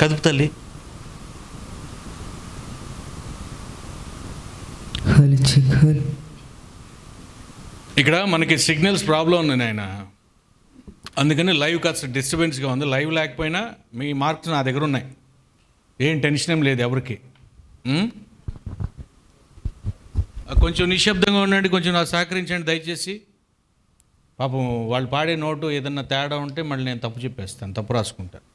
కదుపు తల్లి. ఇక్కడ మనకి సిగ్నల్స్ ప్రాబ్లం ఉంది నాయన. అందుకని లైవ్ కాస్త డిస్టర్బెన్స్గా ఉంది. లైవ్ లేకపోయినా మీ మార్క్స్ నా దగ్గర ఉన్నాయి. ఏం టెన్షన్ ఏం లేదు ఎవరికి? కొంచెం నిశ్శబ్దంగా ఉండండి కొంచెం నాకు సహకరించండి దయచేసి. పాపం వాళ్ళు పాడే నోటు ఏదన్నా తేడా ఉంటే మళ్ళీ నేను తప్పు చెప్పేస్తాను తప్పు రాసుకుంటాను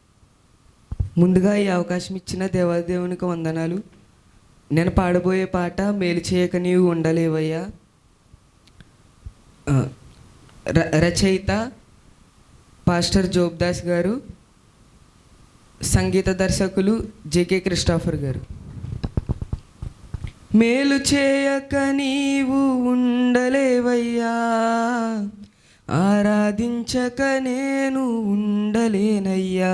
ముందుగా ఈ అవకాశం ఇచ్చిన దేవాదేవునికి వందనాలు. నేను పాడబోయే పాట మేలు చేయక నీవు ఉండలేవయ్యా. ర- రచయిత పాస్టర్ జోబ్దాస్ గారు సంగీత దర్శకులు జేకే క్రిస్టాఫర్ గారు. మేలు చేయక నీవు ఉండలేవయ్యా. ఆరాధించక నేను ఉండలేనయ్యా.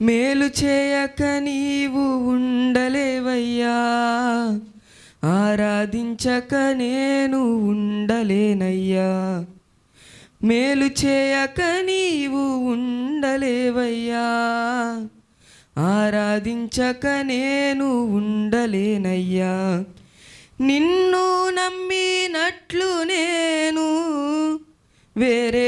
మేలు చేయక నీవు ఉండలేవయ్యా. ఆరాధించక నేను ఉండలేనయ్యా. మేలు చేయక నీవు ఉండలేవయ్యా. ఆరాధించక నేను ఉండలేనయ్యా. నిన్ను నమ్మినట్లు నేను వేరే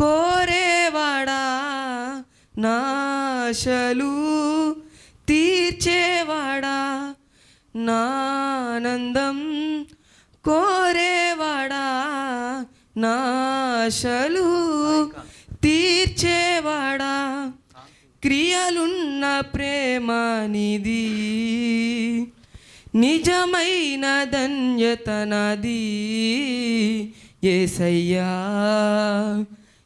కోరేవాడా? నాశలు తీర్చేవాడా? నానందం కోరేవాడా? నాశలు తీర్చేవాడా? క్రియలున్న ప్రేమ నిధి నిజమైన ధన్యత నాది ఏసయ్యా.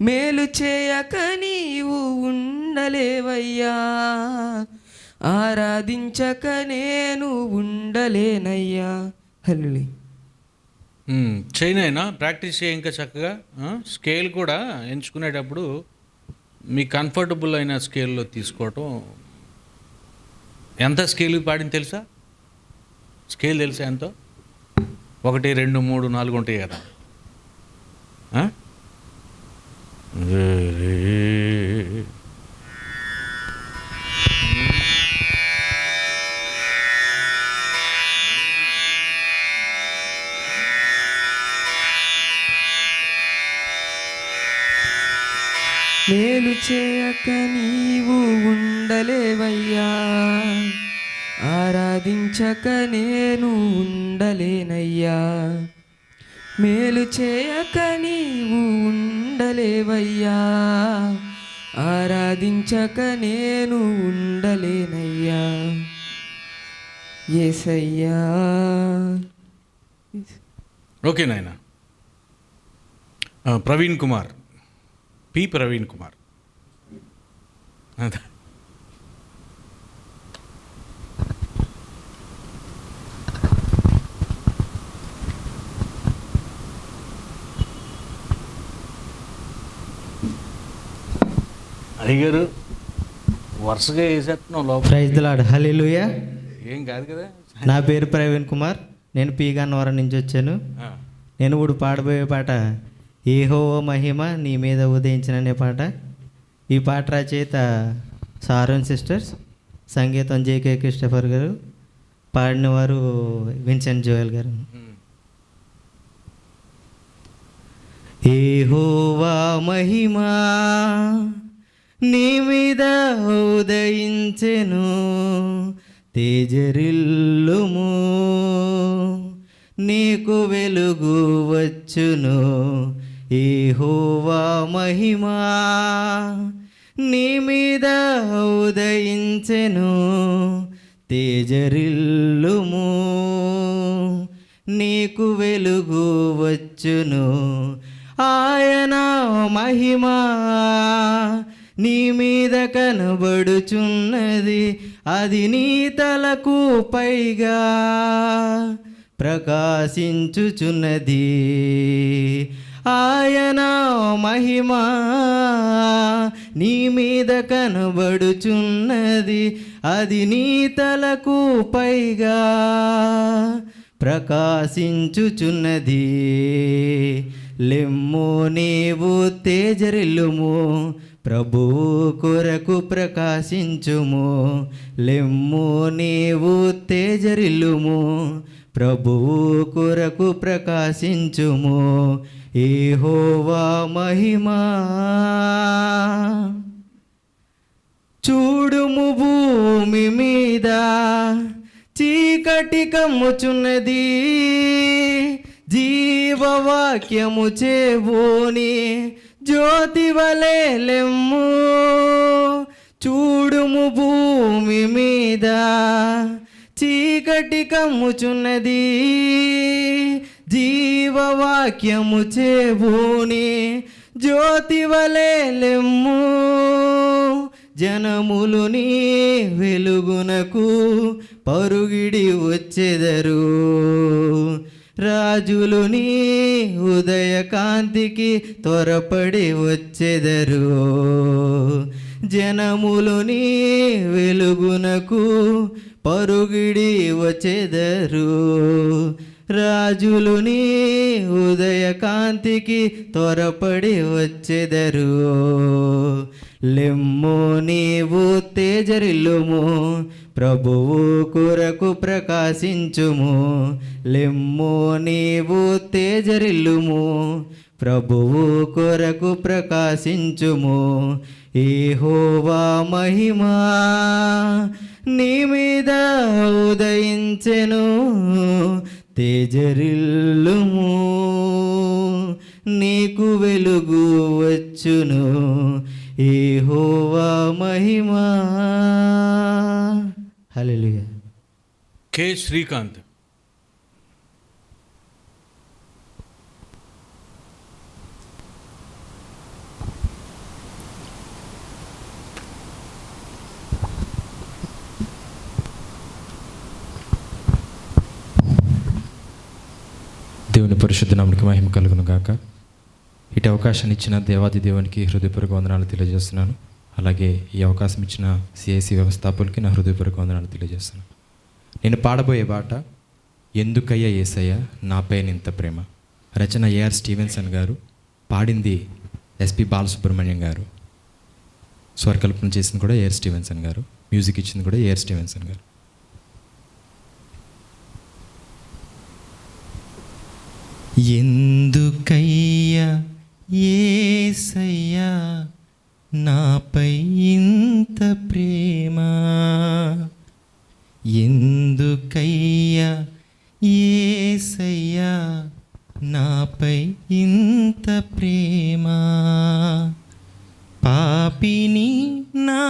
మేలు చేయక నీవు ఉండలేవయ్యా. ఆరాధించక నేను ఉండలేనయ్యా. హల్లులి చైన్ అయినా ప్రాక్టీస్ చేయ ఇంకా చక్కగా. స్కేల్ కూడా ఎంచుకునేటప్పుడు మీ కంఫర్టబుల్ అయిన స్కేల్లో తీసుకోవటం. ఎంత స్కేల్ పాడింది తెలుసా? స్కేల్ తెలుసా ఎంతో? ఒకటి రెండు మూడు నాలుగు ఉంటాయి కదా. మేలు చేయక నీవు ఉండలేవయ్యా. ఆరాధించక దేవయ్యా ఆరాధించక నేను ఉండలేనయ్యా. ఏసయ్యా. ఓకే నాయన. ప్రవీణ్ కుమార్. పి. ప్రవీణ్ కుమార్. అదే. అయ్యగారు వరుసగా వేసేస్తున్నావు లోపల ప్రైజ్ ఏం కాదు కదా? నా పేరు ప్రవీణ్ కుమార్. నేను పీ గన్నవరం నుంచి వచ్చాను. నేను ఇప్పుడు పాడబోయే పాట ఏహో మహిమ నీ మీద ఉదయించిన అనే పాట. ఈ పాట రచయిత సారన్ సిస్టర్స్ సంగీతం జేకే క్రిస్టఫర్ గారు పాడినవారు విన్సెంట్ జోయల్ గారు. ఏహోవా మహిమా నీ మీద ఉదయించెను తేజరిల్లుము. నీకు వెలుగు వచ్చును ఏహోవా మహిమా. నీ మీద ఉదయించెను తేజరిల్లుము. నీకు వెలుగు వచ్చును ఆయన మహిమా. నీ మీద కనబడుచున్నది అది నీ తలకు పైగా ప్రకాశించుచున్నది. ఆయన మహిమా నీ మీద కనబడుచున్నది అది నీ తలకు పైగా ప్రకాశించుచున్నది. లెమ్ము నీవు తేజరిల్లుము ప్రభువు కొరకు ప్రకాశించుము లెమ్ము నీవు తేజరిల్లుము. ప్రభువు కొరకు ప్రకాశించుము ఏహోవా మహిమా. చూడుము భూమి మీద చీకటి కమ్ముచున్నది. జీవవాక్యము చేబోని జ్యోతి వలె లెమ్ము చూడుము భూమి మీద. చీకటి కమ్ముచున్నది. జీవవాక్యము చేబూని జ్యోతి వలె లెమ్ము జనములు నీ వెలుగునకు పరుగిడి వచ్చెదరు. రాజులు నీ ఉదయకాంతికి త్వరపడి వచ్చెదరు. జనములు నీ వెలుగునకు పరుగిడి వచ్చెదరు. రాజులు నీ ఉదయకాంతికి త్వరపడి వచ్చెదరు. లెమ్ము నీవు తేజరిల్లుము ప్రభువు కొరకు ప్రకాశించుము లెమ్ము నీవు తేజరిల్లుము. ప్రభువు కొరకు ప్రకాశించుము ఏహోవా మహిమా. నీ మీద ఉదయించెను తేజరిల్లుము. నీకు వెలుగు వచ్చును ఏహోవా మహిమా. హల్లెలూయా కె శ్రీకాంత్ దేవుని పరిశుద్ధ నామనికి మహిమ కలుగును గాక. ఇటు అవకాశాన్ని ఇచ్చిన దేవాది దేవునికి హృదయపూర్వక వందనాలు తెలియజేస్తున్నాను. అలాగే ఈ అవకాశం ఇచ్చిన సిఐసి వ్యవస్థాపకులకి నా హృదయపూర్వక వందనాలు తెలియజేస్తున్నాను. నేను పాడబోయే పాట ఎందుకయ్యా ఏసయ్య నాపై ఇంత ప్రేమ? రచన ఏఆర్ స్టీవెన్సన్ గారు పాడింది ఎస్పి బాలసుబ్రహ్మణ్యం గారు. స్వరకల్పన చేసింది కూడా ఏఆర్ స్టీవెన్సన్ గారు. మ్యూజిక్ ఇచ్చింది కూడా ఏఆర్ స్టీవెన్సన్ గారు. ఎందుకయ్యా ఏసయ్యా నాపై ఇంత ప్రేమ ఎందుకయ్యా ఏసయ్యా? నాపై ఇంత ప్రేమ పాపిని నా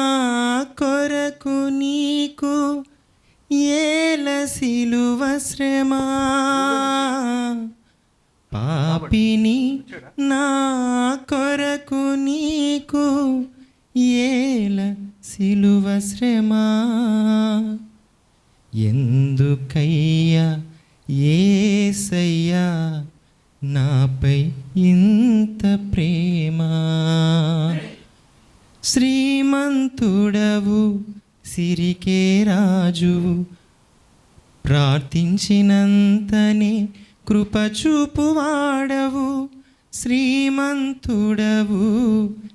కొరకు నీకు ఏల సిలువ శ్రమ? పాపిని నా కొరకు నీకు ఏల సిలువ శ్రమ? ఎందుకయ్యా ఏసయ్యా నాపై ఇంత ప్రేమ? శ్రీమంతుడవు సిరికే రాజువు ప్రార్థించినంతనే కృపచూపు వాడవు శ్రీమంతుడవు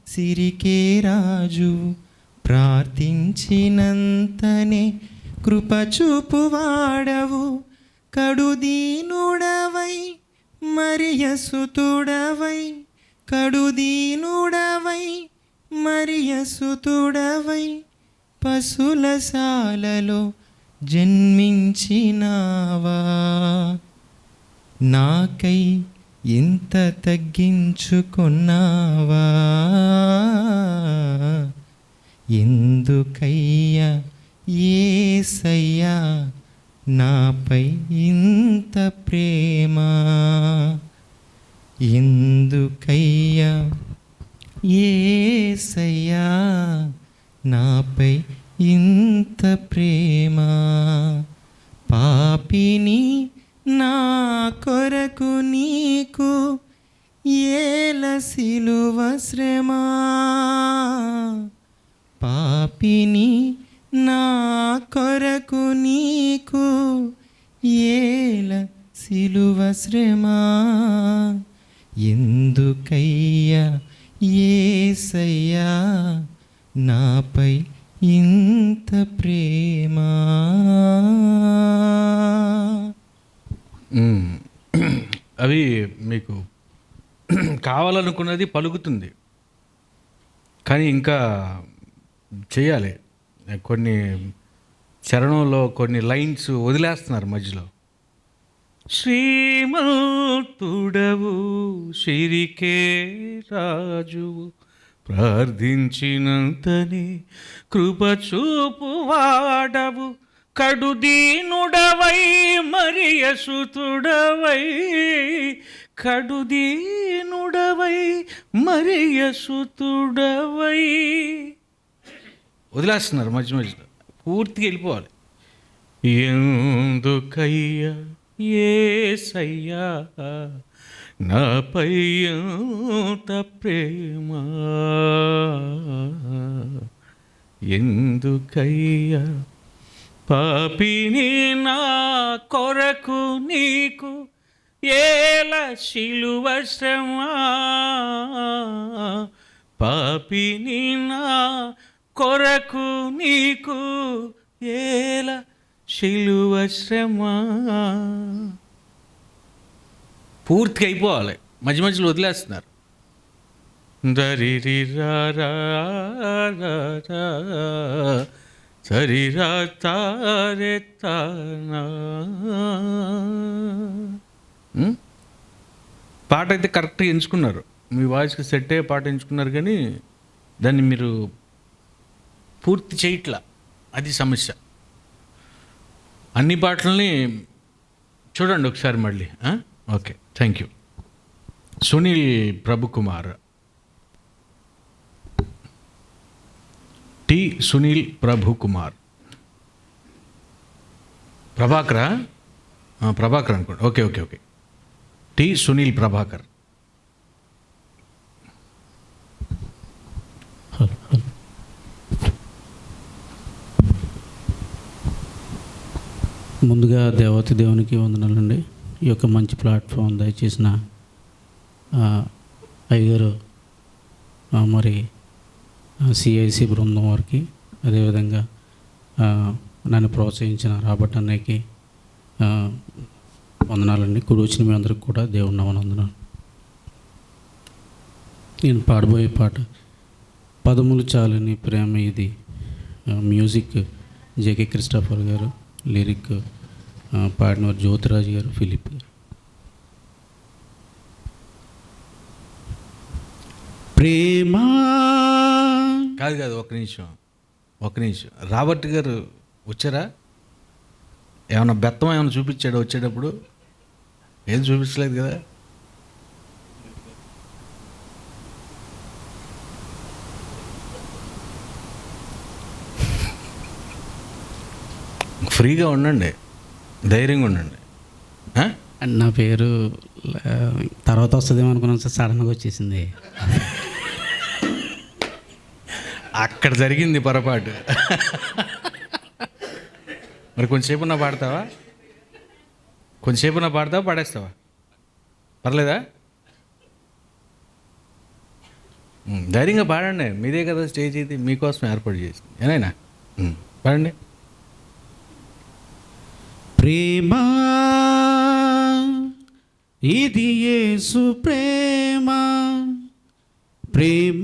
సిరికే రాజు ప్రార్థించినంతనే కృప చూపువాడవు కడుదీనుడవై మరియసుతుడవై కడుదీనుడవై మరియసుతుడవై పశులశాలలో జన్మించినావా? నాకై ఇంత తగ్గించుకున్నావా? ఎందుకయ్యా ఏసయ్యా నాపై ఇంత ప్రేమ? ఎందుకయ్యా ఏసయ్యా నాపై ఇంత ప్రేమ? పాపిని నా కొరకు నీకు ఏల సిలువ శ్రమ. పాపిని నా కొరకు నీకు ఏల సిలువ శ్రమ. ఎందుకయ్యా ఏసయ్యా నాపై ఇంత ప్రేమ? అవి మీకు కావాలనుకున్నది పలుకుతుంది. కానీ ఇంకా చేయాలి. కొన్ని చరణంలో కొన్ని లైన్స్ వదిలేస్తున్నారు మధ్యలో. శ్రీమంతుడవు శిరికే రాజువు ప్రార్థించినంతని కృప చూపు వాడవు కడుదీనుడవై మరియసుతుడవై కడుదీనుడవై మరియసుతుడవై. వదిలేస్తున్నారు మధ్య మధ్యలో. పూర్తిగా వెళ్ళిపోవాలి. ఎందుకయ్యా ఏసయ్యా నాపై ఎంత ప్రేమ? ఎందుకయ్యా పాపిని నా కొరకు నీకు ఏల శిలువ శ్రమ పాపిని నా కొరకు నీకు ఏల శిలువ శ్రమ పూర్తిగా అయిపోవాలి. మధ్య మధ్యలో వదిలేస్తున్నారు. దరిరి రా. రా రా రా, సరి రా తారే తానా. ఉం? పాట అయితే కరెక్ట్గా ఎంచుకున్నారు మీ వాయిస్కి సెట్ అయ్యే పాట ఎంచుకున్నారు కానీ దాన్ని మీరు పూర్తి చేయట్లా అది సమస్య అన్ని పాటలని చూడండి ఒకసారి మళ్ళీ? Okay thank you Sunil Prabhukumar T. Sunil Prabhu Kumar Prabhakara Prabhakar అనుకోండి. Okay okay okay. T. Sunil Prabhakar. ముందుగా దేవతి దేవునికి వందనాలండి. ఈ యొక్క మంచి ప్లాట్ఫామ్ దయచేసిన ఆ, అయ్యగారు మరి సిఐసి బృందం వారికి అదేవిధంగా నన్ను ప్రోత్సహించిన రాబర్ట్ అన్నయ్యకి వందనాలండి. కుడి వచ్చిన మీ అందరికి కూడా దేవుని వందనాలు నేను పాడబోయే పాట పదములు చాలని ప్రేమ ఇది. మ్యూజిక్ జేకే క్రిస్టాఫర్ గారు లిరిక్ పాడినవారు జ్యోతిరాజు గారు ఫిలిప్ గారు. ప్రేమ కాదు కాదు ఒక నిమిషం ఒక నిమిషం. రాబర్ట్ గారు వచ్చారా? ఏమైనా బెత్తం ఏమైనా చూపించాడు వచ్చేటప్పుడు? ఏం చూపించలేదు కదా? ఫ్రీగా ఉండండి ధైర్యంగా ఉండండి. నా పేరు తర్వాత వస్తుందేమో అనుకున్నాను సార్ సడన్గా వచ్చేసింది. అక్కడ జరిగింది పొరపాటు. మరి కొంచెంసేపు నా పాడతావా? కొంచెంసేపు నా పాడతావా పాడేస్తావా? పర్లేదా? ధైర్యంగా పాడండి. మీదే కదా స్టేజ్ ఇది మీకోసం ఏర్పాటు చేసి. ఏనైనా ఉమ్, పాడండి. ప్రేమ ఇది యేసు ప్రేమ. ప్రేమ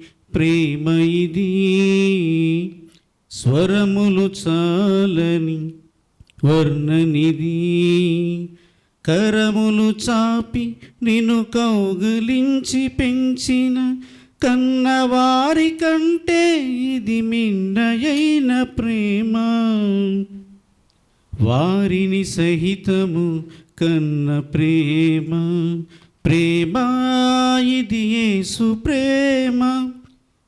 ప్రేమ ఇది. స్వరములు చాలని వర్ణనిది. కరములు చాపి నిన్ను కౌగులించి పెంచిన కన్నవారి కంటే ఇది మిన్నయైన ప్రేమ. వారిని సహితము కన్న ప్రేమ. ప్రేమ ఇది ఏసు ప్రేమ.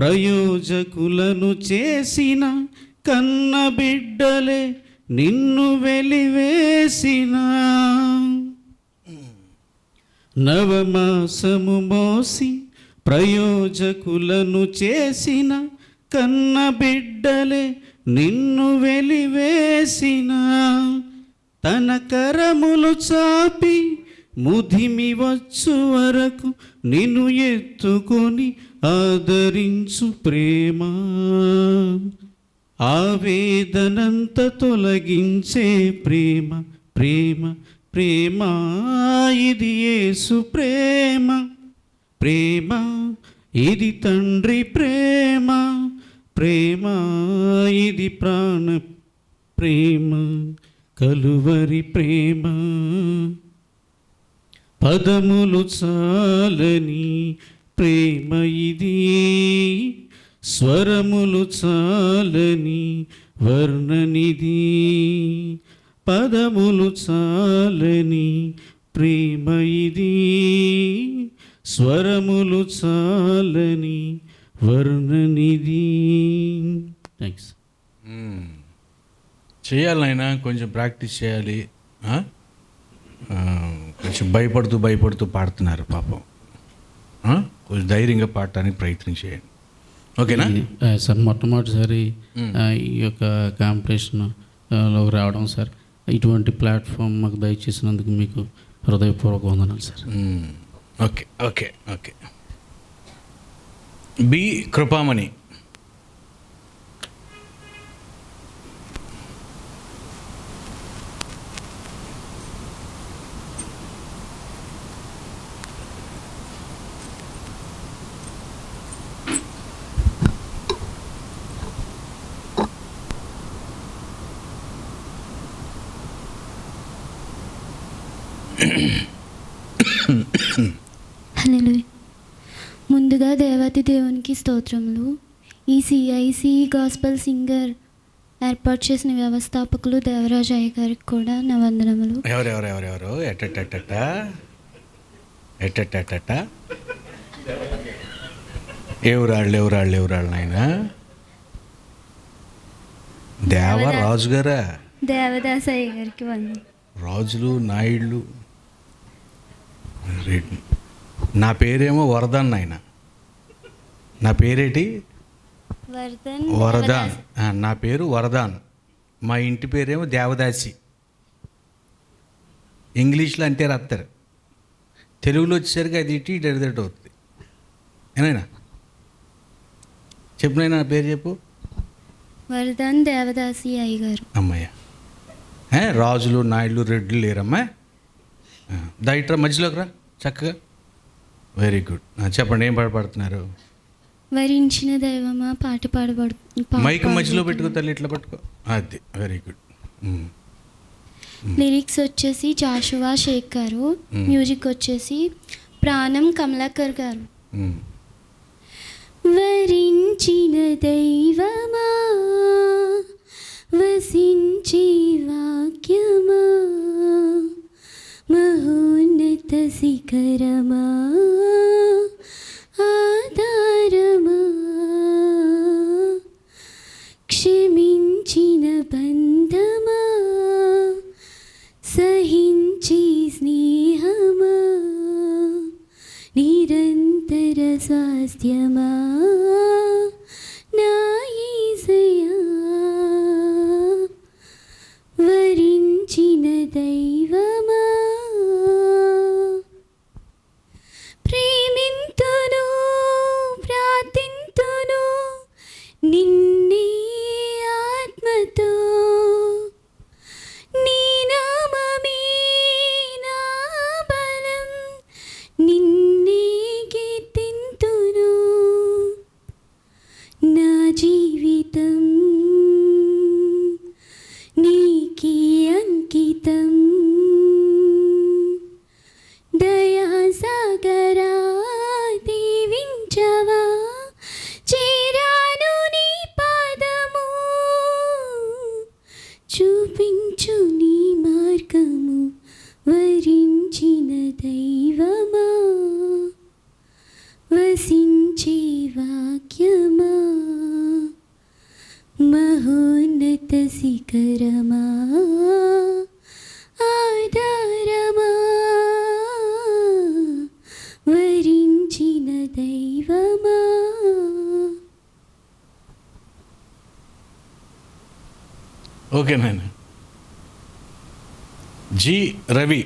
ప్రయోజకులను చేసిన కన్న బిడ్డలే నిన్ను వెలివేసిన. నవమాసము మోసి ప్రయోజకులను చేసిన కన్న బిడ్డలే నిన్ను వెలివేసిన. తన కరములు చాపి ముదిమి వచ్చు వరకు నిన్ను ఎత్తుకొని ఆదరించు ప్రేమ. ఆవేదనంత తొలగించే ప్రేమ ప్రేమ ప్రేమ. ఇది యేసు ప్రేమ. ప్రేమ ఇది తండ్రి ప్రేమ. ప్రేమ ఇది ప్రాణ ప్రేమ. కలువరి ప్రేమ. పదములు చాలని ప్రేమ ఇది. స్వరములు చాలని వర్ణనిది. పదములు చాలని ప్రేమ ఇది. స్వరములు చాలని వర్ణనిది. థ్యాంక్స్ చేయాలి నాయన కొంచెం ప్రాక్టీస్ చేయాలి కొంచెం భయపడుతూ భయపడుతూ పాడుతున్నారు పాపం. కొంచెం ధైర్యంగా పాడటానికి ప్రయత్నం చేయండి. ఓకేనా? సార్ మొట్టమొదటిసారి ఈ యొక్క కాంపిటీషన్లో రావడం సార్. ఇటువంటి ప్లాట్ఫామ్ మాకు దయచేసినందుకు మీకు హృదయపూర్వక వందనాలు sir. Okay okay okay. B Krupamani. Hallelujah. ముందుగా దేవాతి దేవునికి స్తోత్రములు. ఈ సిఐసి గాస్పల్ సింగర్ ఏర్పాటు చేసిన వ్యవస్థాపకులు దేవరాజు అయ్య గారికి కూడా నా వందనములు. ఎవరెవరెవరెవరు? ఎట్టెట్టెట్టట ఎట్టెట్టెట్టట ఎవరాళ్ళు ఎవరాళ్ళు ఎవరాళ్ళు నాయన దేవ రాజు గారా దేవదాస్ అయ్య గారికి వందనం రాజులు నాయుళ్ళు. నా పేరేమో వరదాన్ నాయన. నా పేరేటి? వరదాన్ నా పేరు వరదాన్. మా ఇంటి పేరేమో దేవదాసి. ఇంగ్లీష్లో అంటే రాస్తారు తెలుగులో వచ్చేసరికి అది ఇటు ఇటు ఎడదట అవుతుంది. ఏనాయనా చెప్పు నాయనా నా పేరు చెప్పు. వరదన్ దేవదాసి అయ్యగారు. అమ్మయ్య. రాజులు నాయుళ్ళు రెడ్లు లేరమ్మా? ఆ, దా ఇట్రా మధ్యలోకి రా చక్కగా. వెరీ గుడ్ చెప్పండి ఏం పాడపడుతున్నారు వరించిన దైవమా పాట పాడబడు మైక్ మధ్యలో. పెట్టుకో తల్లి ఇట్లా పట్టుకో. అది వెరీ గుడ్ లిరిక్స్ వచ్చేసి జాషువా షేక్ గారు. మ్యూజిక్ వచ్చేసి ప్రాణం కమలాకర్ గారు. వరించిన దైవమా వసించి వాక్యమా శిఖరమా ఆధారమా క్షమించిన బంధమా సహించి స్నేహమా నిరంతర స్వాస్థ్యమా నాయసయా వరించిన దై శిఖరమా ఆధారమా వరించిన దైవమా ఓకే నాయన జి రవి